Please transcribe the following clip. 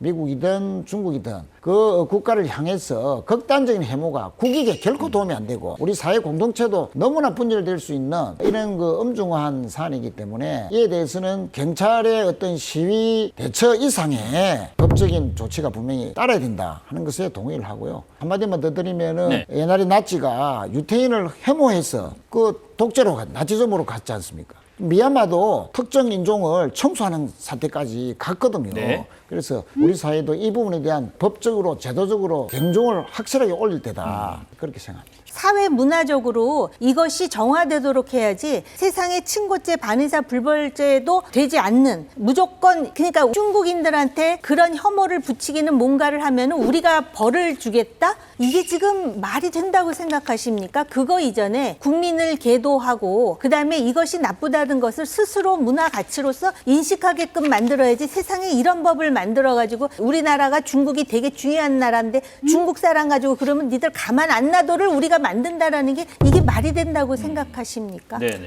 미국이든 중국이든 그 국가를 향해서 극단적인 해모가 국익에 결코 도움이 안 되고 우리 사회 공동체도 너무나 분열될 수 있는 이런 그 엄중한 사안이기 때문에 이에 대해서는 경찰의 어떤 시위 대처 이상의 법적인 조치가 분명히 따라야 된다 하는 것에 동의를 하고요. 한마디만 더 드리면은 네. 옛날에 나치가 유태인을 해모해서 그 독재로 가- 나치즘으로 갔지 않습니까? 미얀마도 특정 인종을 청소하는 사태까지 갔거든요. 네. 그래서 우리 사회도 이 부분에 대한 법적으로 제도적으로 경종을 확실하게 올릴 때다 그렇게 생각합니다. 사회 문화적으로 이것이 정화되도록 해야지 세상에 친고죄, 반의사 불벌죄도 되지 않는 무조건 그러니까 중국인들한테 그런 혐오를 붙이기는 뭔가를 하면 우리가 벌을 주겠다? 이게 지금 말이 된다고 생각하십니까? 그거 이전에 국민을 계도하고 그다음에 이것이 나쁘다는 것을 스스로 문화 가치로서 인식하게끔 만들어야지 세상에 이런 법을 만들어 가지고 우리나라가 중국이 되게 중요한 나라인데 중국 사람 가지고 그러면 니들 가만 안 놔둬를 우리가 만든다라는 게 이게 말이 된다고 생각하십니까? 네네.